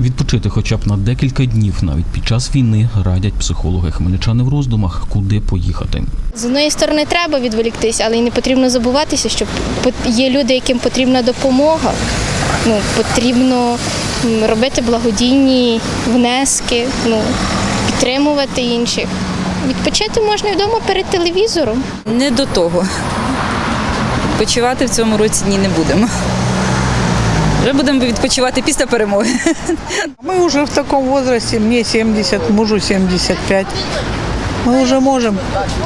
Відпочити хоча б на декілька днів, навіть під час війни, радять психологи хмельничани в роздумах, куди поїхати. З одної сторони треба відволіктись, але й не потрібно забуватися, що є люди, яким потрібна допомога. Ну, потрібно робити благодійні внески, ну, підтримувати інших. Відпочити можна вдома перед телевізором. Не до того. Відпочивати в цьому році ні не будемо. Вже будемо відпочивати після перемоги. Ми вже в такому возрасте, мені 70, мужу 75. Ми вже можемо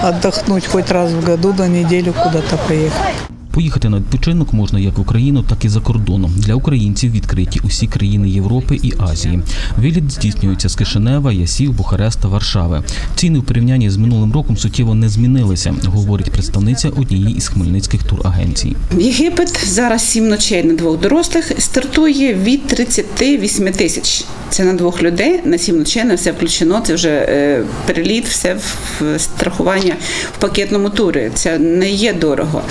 віддохнути хоч раз в году на неділю куди-то поехать. Поїхати на відпочинок можна як в Україну, так і за кордоном. Для українців відкриті усі країни Європи і Азії. Виліт здійснюється з Кишинева, Ясів, Бухареста, Варшави. Ціни в порівнянні з минулим роком суттєво не змінилися, говорить представниця однієї із хмельницьких турагенцій. Єгипет зараз сім ночей на двох дорослих стартує від 38 тисяч. Це на двох людей на сім ночей на все включено. Це вже е, переліт, все в страхування в пакетному турі. Це не є дорого.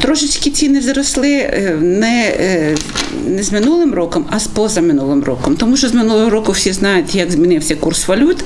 Трошечки ціни зросли е, не, е, не з минулим роком, а з позаминулим роком. Тому що з минулого року всі знають, як змінився курс валют,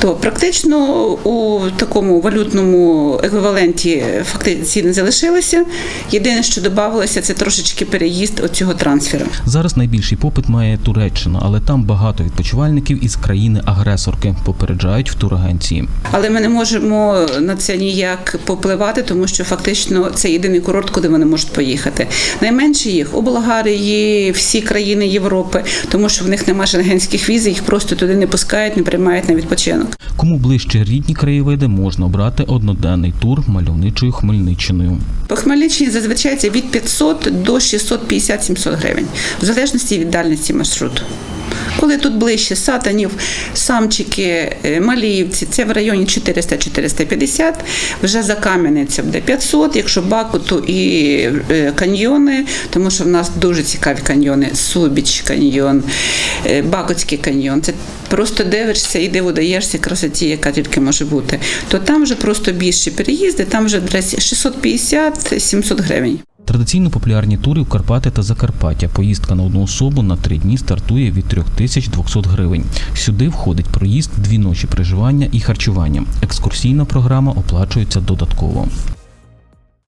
то практично у такому валютному еквіваленті фактично ціни залишилися. Єдине, що додавалося, це трошечки переїзд оцього трансферу. Зараз найбільший попит має Туреччина, але там багато відпочивальників із країни-агресорки, попереджають в турагенції. Але ми не можемо на це ніяк попливати, тому що фактично це єдиний курорт, куди вони можуть поїхати. Найменше їх у Болгарії, всі країни Європи, тому що в них немає шенгенських віз, їх просто туди не пускають, не приймають на відпочинок. Кому ближче рідні краєвиди, можна обрати одноденний тур мальовничою Хмельниччиною. По Хмельниччині зазвичай це від 500 до 650-700 гривень, в залежності від дальності маршруту. Коли тут ближче Сатанів, Самчики, е, Маліївці, це в районі 400-450, вже за Кам'янеця буде 500, якщо Баку, то і е, каньйони, тому що в нас дуже цікаві каньйони, Субіч каньйон, е, Бакутський каньйон. Це просто дивишся і диводаєшся красоті, яка тільки може бути. То там вже просто більші переїзди, там вже десь 650-700 гривень. Традиційно популярні тури в Карпати та Закарпаття. Поїздка на одну особу на три дні стартує від 3200 гривень. Сюди входить проїзд, дві ночі проживання і харчування. Екскурсійна програма оплачується додатково.